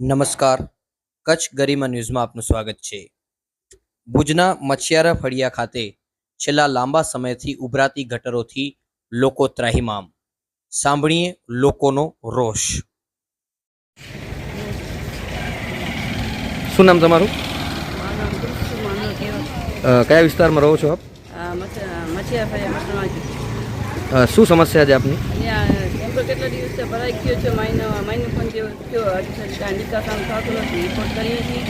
નમસ્કાર. કચ્છ ગરિમા ન્યૂઝમાં આપનું સ્વાગત છે. ભુજના મછિયારા ફળિયા ખાતે છેલ્લા લાંબા સમયથી ઉભરાતી ગટરોથી લોકો ત્રાહિમામ. સાંભળીએ લોકોનો રોષ. શું નામ તમારું? કયા વિસ્તારમાં રહો છો આપ? શું સમસ્યા છે આપની? ટેમ્પો કેટલા દિવસે ભરાઈ ગયો છે? મહિનો મહિનો પણ જેવો થયો. કાંઈ નિકાસામ થતું નથી. રિપોર્ટ કરીએ છીએ.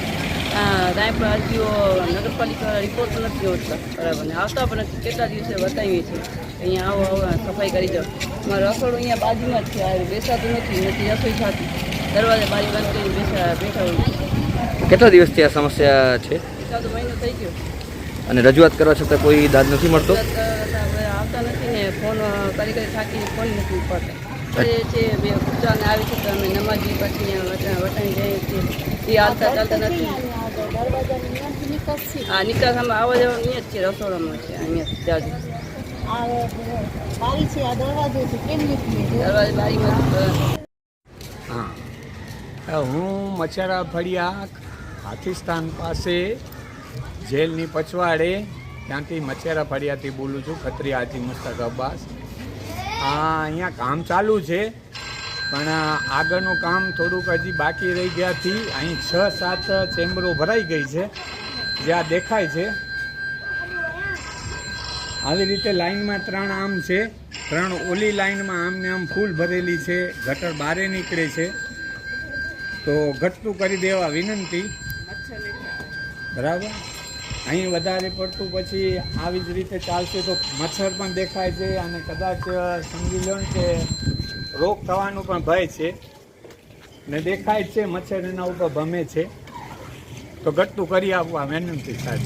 પણ અરજીઓ નગરપાલિકા રિપોર્ટ નથી હોતા બરાબર. ને આવતા પણ નથી. કેટલા દિવસે બતાવીએ છીએ? અહીંયા આવો આવો સફાઈ કરી જાઓ. મારું રસોડું અહીંયા બાજુમાં જ છે. આ બેસાતું નથી. નથી રસોઈ થતી. દરવાજે બારી બંધ કરી બેસા બેઠા હોય કેટલા દિવસથી આ સમસ્યા છે? એકાદો મહિનો થઈ ગયો. અને રજૂઆત કરવા છતાં કોઈ દાદ નથી મળતો? આવતા નથી ને ફોન કરી કરી થાકીને ફોન નથી ઉપાડતા. છે બે કૂતરાને આવી છે તો અમે નમાજી પછી વટાઈ વટાણી જઈએ છીએ. એ હાલતા ચાલતા નથી. હા નિકાસ આમાં આવવા જવાનું અહીંયા જ છે રસોડામાં છે અહીંયા જાજુ. બારી છે આ દરવાજો છે કેમ નીકળે દરવાજે બારીમાં હા. હું મચારા ફળિયા પાકિસ્તાન પાસે જેલની પછવાડે ત્યાંથી મચેરા ફળિયાથી બોલું છું ખત્રી હાજી મુસ્તક અબ્બાસ. આ અહીંયા કામ ચાલુ છે. પણ આગળનું કામ થોડુંક હજી બાકી રહી ગયાથી અહીં છ, સાત ચેમ્બરો ભરાઈ ગઈ છે. જે આ દેખાય છે. આવી રીતે લાઈનમાં ત્રણ આમ છે. ત્રણ ઓલી લાઈનમાં આમને આમ ફૂલ ભરેલી છે. ગટર બારે નીકળે છે. તો ઘટતું કરી દેવા વિનંતી. બરાબર? અહીં વધારે પડતું પછી આવી જ રીતે ચાલશે તો મચ્છર પણ દેખાય છે અને કદાચ સમજી લો ને કે રોગ થવાનું પણ ભય છે. ને દેખાય છે મચ્છર એના ઉપર ભમે છે. તો ઘટતું કરી આપવા વિનંતી સાહેબ